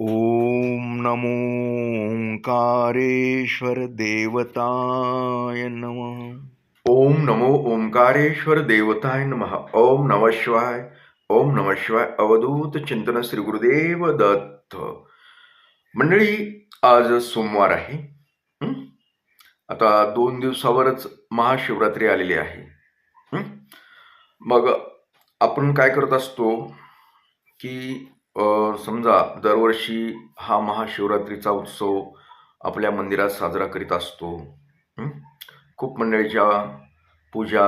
ॐ नमो ओंकारेश्वर देवताय नमः। ओम नमो ओंकारेश्वर देवताय नमः। ओम नम शिवाय। ओम नम शिवाय। अवधूत चिंतन श्री गुरुदेव दत्त। मंडळी आज सोमवार आहे आता दोन दिवसावरच महाशिवरात्री आलेली आहे मग आपण काय करत असतो की समजा दरवर्षी हा महाशिवरात्रीचा उत्सव आपल्या मंदिरात साजरा करीत असतो. खूप मंडळीच्या पूजा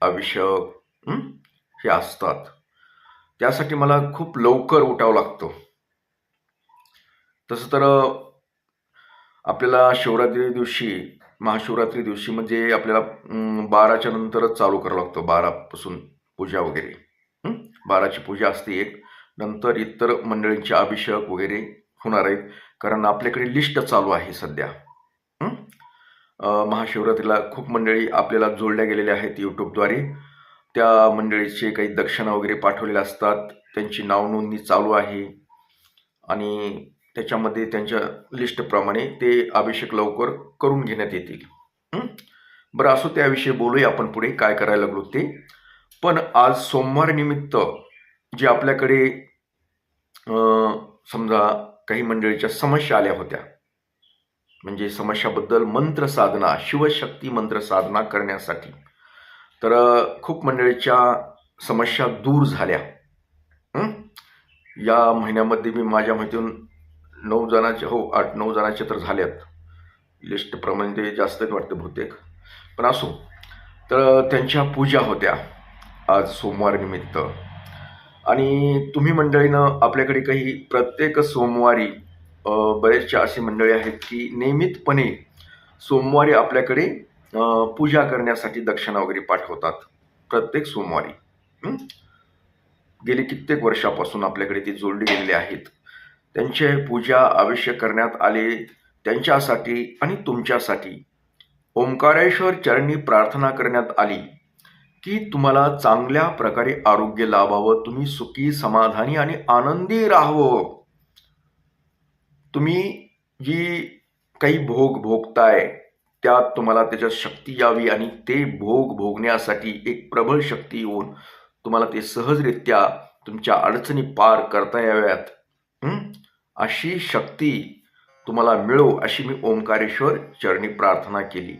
अभिषेक हे? असतात. त्यासाठी मला खूप लवकर उठावं लागतं. तसं तर आपल्याला शिवरात्री दिवशी महाशिवरात्री दिवशी म्हणजे आपल्याला बाराच्या नंतरच चालू करावं लागतं बारापासून पूजा वगैरे. बाराची पूजा असते एक. नंतर इतर मंडळींचे अभिषेक वगैरे होणार आहेत. कारण आपल्याकडे लिस्ट चालू आहे सध्या. महाशिवरात्रीला खूप मंडळी आपल्याला जोडल्या गेलेल्या आहेत यूट्यूबद्वारे त्या मंडळीचे काही दक्षिणा वगैरे पाठवलेल्या असतात. त्यांची नावनोंदणी चालू आहे. आणि त्याच्यामध्ये त्यांच्या लिस्टप्रमाणे ते अभिषेक लवकर करून घेण्यात येतील. बरं असो त्याविषयी बोलूया आपण पुढे. काय करायला लागलो ते. पण आज सोमवार निमित्त जे आपल्याकडे समजा काही मंडळीच्या समस्या आल्या होत्या. म्हणजे समस्याबद्दल मंत्र साधना शिवशक्ती मंत्र साधना करण्यासाठी. तर खूप मंडळीच्या समस्या दूर झाल्या. या महिन्यामध्ये मी माझ्या माहितीतून नऊ जणांचे हो आठ नऊ जणांचे तर झाल्यात लिस्टप्रमाणे ते जास्तच वाटतं बहुतेक. पण असो. तर त्यांच्या पूजा होत्या आज सोमवार निमित्त. आणि तुम्ही मंडळीनं आपल्याकडे काही प्रत्येक सोमवारी बरेचशा बरेचसे अशी मंडळी आहेत की नियमितपणे सोमवारी आपल्याकडे पूजा करण्यासाठी दक्षिणा वगैरे पाठवतात प्रत्येक सोमवारी. गेली कित्येक वर्षापासून आपल्याकडे ती जोडली गेलेली आहेत. त्यांचे पूजा अवश्य करण्यात आले त्यांच्यासाठी आणि तुमच्यासाठी. ओंकारेश्वर चरणी प्रार्थना करण्यात आली. की तुम्हाला चांगल्या प्रकारे आरोग्य लाभावं तुम्ही सुखी समाधानी आणि आनंदी राहावं. तुम्ही जी काही भोग भोगताय त्यात तुम्हाला त्याच्यात शक्ती यावी आणि ते भोग भोगण्यासाठी एक प्रबळ शक्ती येऊन तुम्हाला ते सहजरित्या तुमच्या अडचणी पार करता याव्यात. अशी शक्ती तुम्हाला मिळो अशी मी ओंकारेश्वर चरणी प्रार्थना केली.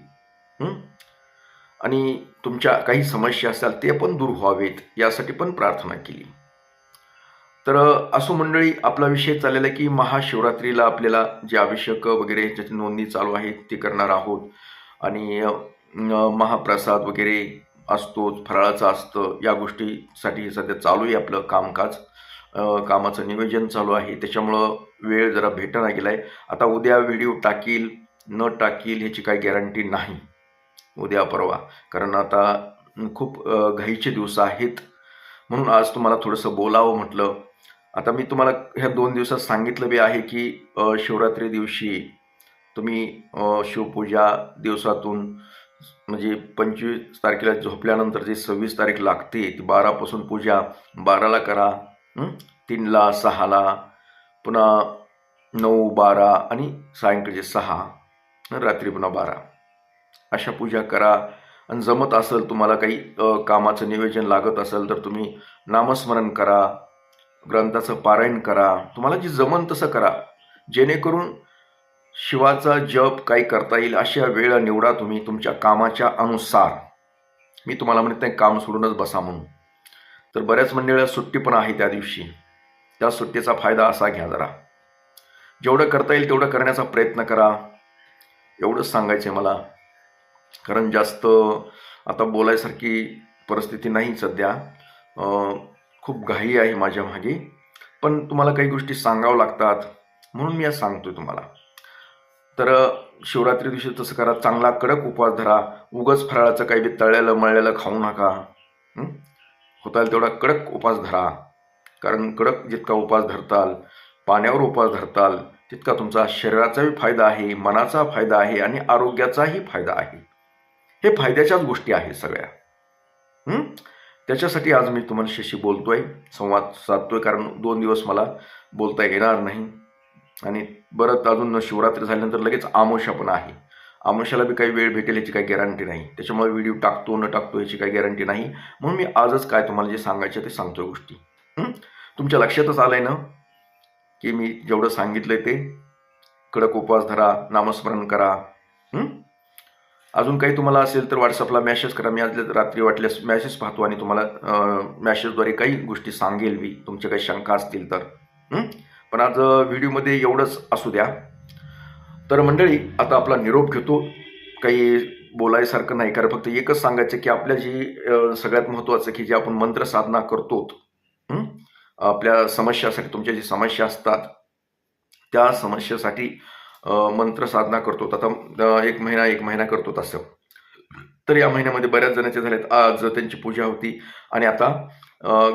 आणि तुमच्या काही समस्या असाल ते पण दूर व्हावेत यासाठी पण प्रार्थना केली. तर असो मंडळी आपला विषय चाललेला आहे की महाशिवरात्रीला आपल्याला जे आवश्यक वगैरे ज्याची नोंदणी चालू आहे ते करणार आहोत. आणि महाप्रसाद वगैरे असतोच फराळाचं असतं या गोष्टीसाठी सध्या चालू आहे आपलं कामकाज. कामाचं नियोजन चालू आहे. त्याच्यामुळं वेळ जरा भेटना गेला आहे आता उद्या व्हिडिओ टाकील न टाकील ह्याची काही गॅरंटी नाही. उद्या परवा. कारण आता खूप घाईचे दिवस आहेत. म्हणून आज तुम्हाला थोडंसं बोलावं म्हटलं. आता मी तुम्हाला ह्या दोन दिवसात सांगितलं बी आहे की शिवरात्री दिवशी तुम्ही शिवपूजा दिवसातून म्हणजे पंचवीस तारखेला झोपल्यानंतर जे सव्वीस तारीख लागते ती बारापासून पूजा बाराला करा तीनला सहाला पुन्हा नऊ बारा आणि सायंकाळचे सहा रात्री पुन्हा बारा. अशा पूजा करा. आणि जमत असेल तुम्हाला काही कामाचं नियोजन लागत असेल तर तुम्ही नामस्मरण करा. ग्रंथाचं पारायण करा. तुम्हाला जे जमन तसं करा. जेणेकरून शिवाचा जप काही करता येईल अशा वेळ निवडा तुम्ही तुमच्या कामाच्या अनुसार. मी तुम्हाला म्हणत नाही काम सोडूनच बसा म्हणून. तर बऱ्याच मंडळीला सुट्टी पण आहे त्या दिवशी. त्या सुट्टीचा फायदा असा घ्या जरा. जेवढं करता येईल तेवढं करण्याचा प्रयत्न करा. एवढंच सांगायचं आहे मला. कारण जास्त आता बोलायसारखी परिस्थिती नाही सध्या. खूप घाई आहे माझ्या मागे. पण तुम्हाला काही गोष्टी सांगावं लागतात म्हणून मी आज सांगतोय तुम्हाला. तर शिवरात्री दिवशी तसं करा चांगला कडक उपवास धरा. उगच फराळाचं काही बी तळलेलं मळलेलं खाऊ नका. होता येईल तेवढा कडक उपवास धरा. कारण कडक जितका उपवास धरताल पाण्यावर उपवास धरताल तितका तुमचा शरीराचाही फायदा आहे मनाचा फायदा आहे आणि आरोग्याचाही फायदा आहे. हे फायद्याच्याच गोष्टी आहेत सगळ्या. त्याच्यासाठी आज मी तुमच्याशी बोलतोय संवाद साधतोय कारण दोन दिवस मला बोलता येणार नाही. आणि बरंच अजून शिवरात्री झाल्यानंतर लगेच आमोशा पण आहे. आमोशाला बी काही वेळ भेटेल याची काही गॅरंटी नाही. त्याच्यामुळे व्हिडिओ टाकतो न टाकतो याची काही गॅरंटी नाही. म्हणून मी आजच काय तुम्हाला जे सांगायचं ते सांगतोय गोष्टी. तुमच्या लक्षातच आलंय ना? की मी जेवढं सांगितलंय ते कडक उपवास धरा नामस्मरण करा अजून काही तुम्हाला असेल तर व्हॉट्सअपला मॅसेज करा. मी आज रात्री वाटल्यास मॅसेज पाहतो आणि तुम्हाला मॅसेजद्वारे काही गोष्टी सांगेल मी. तुमच्या काही शंका असतील तर. पण आज व्हिडिओमध्ये एवढंच असू द्या. तर मंडळी आता आपला निरोप घेतो. काही बोलायसारखं नाही. कारण फक्त एकच सांगायचं की आपल्या जी सगळ्यात महत्त्वाचं की जे आपण मंत्र साधना करतो आपल्या समस्यासाठी तुमच्या जी समस्या असतात त्या समस्येसाठी मंत्र साधना करतो. आता एक महिना एक महिना करतो तसं. तर या महिन्यामध्ये बऱ्याच जणांचे झालेत. आज त्यांची पूजा होती. आणि आता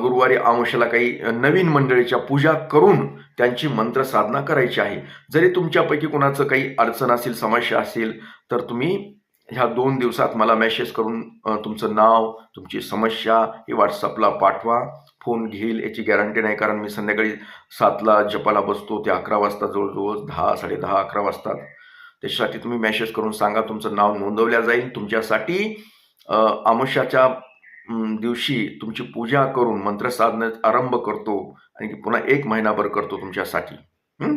गुरुवारी आमुष्याला काही नवीन मंडळीच्या पूजा करून त्यांची मंत्र साधना करायची आहे. जरी तुमच्यापैकी कोणाचं काही अडचण असेल समस्या असेल तर तुम्ही ह्या दोन दिवसात मला मेसेज करून तुमचं नाव तुमची समस्या हे व्हॉट्सअपला पाठवा. फोन घेईल याची गॅरंटी नाही. कारण मी संध्याकाळी सातला जपाला बसतो ते अकरा वाजता जवळजवळ दहा साडेदहा अकरा वाजतात. त्याच्यासाठी तुम्ही मेसेज करून सांगा तुमचं नाव नोंदवल्या जाईल. तुमच्यासाठी अ, दिवशी तुमची पूजा करून मंत्र आरंभ करतो आणि पुन्हा एक महिनाभर करतो तुमच्यासाठी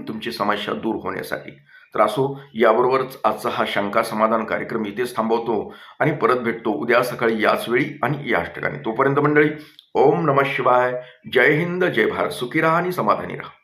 तुमची समस्या दूर होण्यासाठी. तर असो याबरोबरच आजचा हा शंका समाधान कार्यक्रम इथेच थांबवतो आणि परत भेटतो उद्या सकाळी याच वेळी आणि याच ठिकाणी तोपर्यंत मंडळी ओम नमः शिवाय। जय हिंद जय भारत। सुखी राहा आणि समाधानी राहा